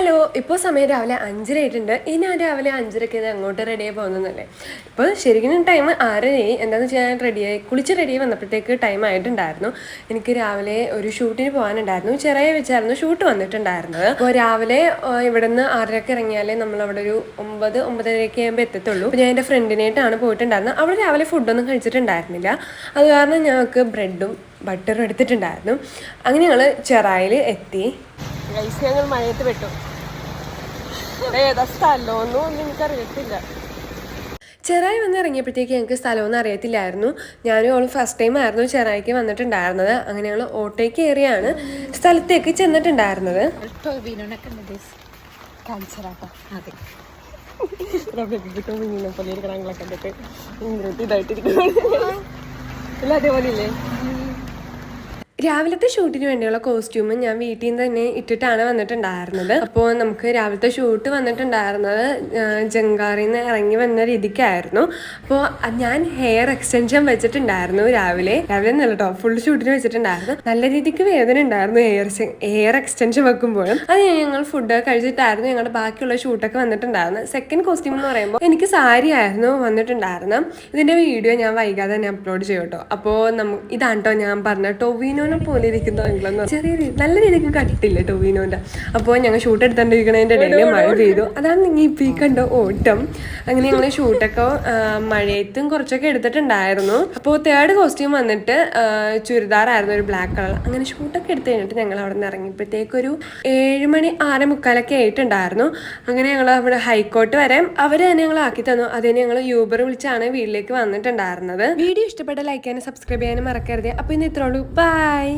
Hello ഇപ്പോൾ സമയം രാവിലെ അഞ്ചര ആയിട്ടുണ്ട് ഇനി ഞാൻ രാവിലെ അഞ്ചരയ്ക്ക് ഇത് അങ്ങോട്ട് റെഡിയായി പോകുന്നതല്ലേ? ഇപ്പോൾ ശരിക്കും ടൈം ആറരയായി. എന്താണെന്ന് വെച്ചാൽ ഞാൻ റെഡിയായി കുളിച്ച് റെഡിയായി വന്നപ്പോഴത്തേക്ക് ടൈം ആയിട്ടുണ്ടായിരുന്നു. എനിക്ക് രാവിലെ ഒരു ഷൂട്ടിന് പോകാനുണ്ടായിരുന്നു. ചെറിയ വെച്ചായിരുന്നു ഷൂട്ട് വന്നിട്ടുണ്ടായിരുന്നത്. അപ്പോൾ രാവിലെ ഇവിടെ നിന്ന് ആറരയ്ക്ക് ഇറങ്ങിയാലേ നമ്മൾ അവിടെ ഒരു ഒമ്പത് ഒമ്പതരയ്ക്ക് ആകുമ്പോൾ എത്തത്തുള്ളൂ. ഞാൻ എന്റെ ഫ്രണ്ടിനായിട്ടാണ് പോയിട്ടുണ്ടായിരുന്നത്. അവിടെ രാവിലെ ഫുഡൊന്നും കഴിച്ചിട്ടുണ്ടായിരുന്നില്ല. അത് കാരണം ഞങ്ങൾക്ക് ബ്രെഡും ബട്ടറും എടുത്തിട്ടുണ്ടായിരുന്നു. അങ്ങനെ ഞങ്ങൾ ചെറായിൽ എത്തി. ഞങ്ങൾ മഴയത്ത് പെട്ടു. ഏതാ സ്ഥലമൊന്നും ഒന്നും എനിക്കറിയത്തില്ല ചെറായി വന്നിറങ്ങിയപ്പോഴത്തേക്ക് എനിക്ക് ഞങ്ങൾക്ക് സ്ഥലമൊന്നും അറിയത്തില്ലായിരുന്നു. ഞാനും അവൾ ഫസ്റ്റ് ടൈം ആയിരുന്നു ചെറായിക്ക് വന്നിട്ടുണ്ടായിരുന്നത്. അങ്ങനെ ഞങ്ങൾ ഓട്ടോയ്ക്ക് കയറിയാണ് സ്ഥലത്തേക്ക് ചെന്നിട്ടുണ്ടായിരുന്നത്. ഇതായിട്ടിരിക്കുന്നു അതേപോലെ ഇല്ലേ? രാവിലത്തെ ഷൂട്ടിന് വേണ്ടിയുള്ള കോസ്റ്റ്യൂം ഞാൻ വീട്ടിൽ നിന്ന് തന്നെ ഇട്ടിട്ടാണ് വന്നിട്ടുണ്ടായിരുന്നത്. അപ്പോൾ നമുക്ക് രാവിലത്തെ ഷൂട്ട് വന്നിട്ടുണ്ടായിരുന്നത് ജങ്കാറിൽ നിന്ന് ഇറങ്ങി വന്ന രീതിക്കായിരുന്നു. അപ്പോൾ ഞാൻ ഹെയർ എക്സ്റ്റൻഷൻ വെച്ചിട്ടുണ്ടായിരുന്നു രാവിലെ. രാവിലെ നല്ല ഫുൾ ഷൂട്ടിന് വെച്ചിട്ടുണ്ടായിരുന്നു. നല്ല രീതിക്ക് വേദന ഉണ്ടായിരുന്നു ഹെയർ ഹെയർ എക്സ്റ്റൻഷൻ വെക്കുമ്പോഴും. അത് ഞങ്ങൾ ഫുഡ് കഴിച്ചിട്ടായിരുന്നു ഞങ്ങളുടെ ബാക്കിയുള്ള ഷൂട്ടൊക്കെ വന്നിട്ടുണ്ടായിരുന്നു സെക്കൻഡ് കോസ്റ്റ്യൂം എന്ന് പറയുമ്പോൾ എനിക്ക് സാരി ആയിരുന്നു വന്നിട്ടുണ്ടായിരുന്നു ഇതിന്റെ വീഡിയോ ഞാൻ വൈകാതെ തന്നെ അപ്ലോഡ് ചെയ്യും കേട്ടോ. അപ്പോൾ നമുക്ക് ഇതാണ് കേട്ടോ ഞാൻ പറഞ്ഞ ടൊവിനോനെ പോലെ ഇരിക്കുന്ന ചെറിയ നല്ല രീതിക്ക് കട്ടില്ല ടൊവിനോന്റെ അപ്പോൾ ഞങ്ങൾ ഷൂട്ട് എടുത്തോണ്ടിരിക്കണതിന്റെ ഇടയിൽ മഴ പെയ്തു. അതാണ് നിങ്ങൾ ഇപ്പം ഈ കണ്ട ഓട്ടം. അങ്ങനെ ഞങ്ങൾ ഷൂട്ടൊക്കെ മഴയത്തും കുറച്ചൊക്കെ എടുത്തിട്ടുണ്ടായിരുന്നു. അപ്പോൾ തേർഡ് കോസ്റ്റ്യൂം വന്നിട്ട് ചുരിദാറായിരുന്നു ഒരു ബ്ലാക്ക് കളർ അങ്ങനെ ഷൂട്ടൊക്കെ എടുത്ത് കഴിഞ്ഞിട്ട് ഞങ്ങൾ അവിടെ നിന്ന് ഇറങ്ങിയപ്പോഴത്തേക്കൊരു ഏഴ് മണി ആറ് മുക്കാലൊക്കെ ആയിട്ടുണ്ടായിരുന്നു. അങ്ങനെ ഞങ്ങൾ അവിടെ ഹൈക്കോർട്ട് വരെ അവർ തന്നെ ഞങ്ങൾ ആക്കി തന്നു. അതിന് ഞങ്ങൾ യൂബർ വിളിച്ചാണ് വീട്ടിലേക്ക് വന്നിട്ടുണ്ടായിരുന്നത്. വീഡിയോ ഇഷ്ടപ്പെട്ട ലൈക്ക് ചെയ്യാനും സബ്സ്ക്രൈബ് ചെയ്യാനും മറക്കരുത്. അപ്പോൾ ഇന്ന് ഇത്രേ ഉള്ളൂ. ബൈ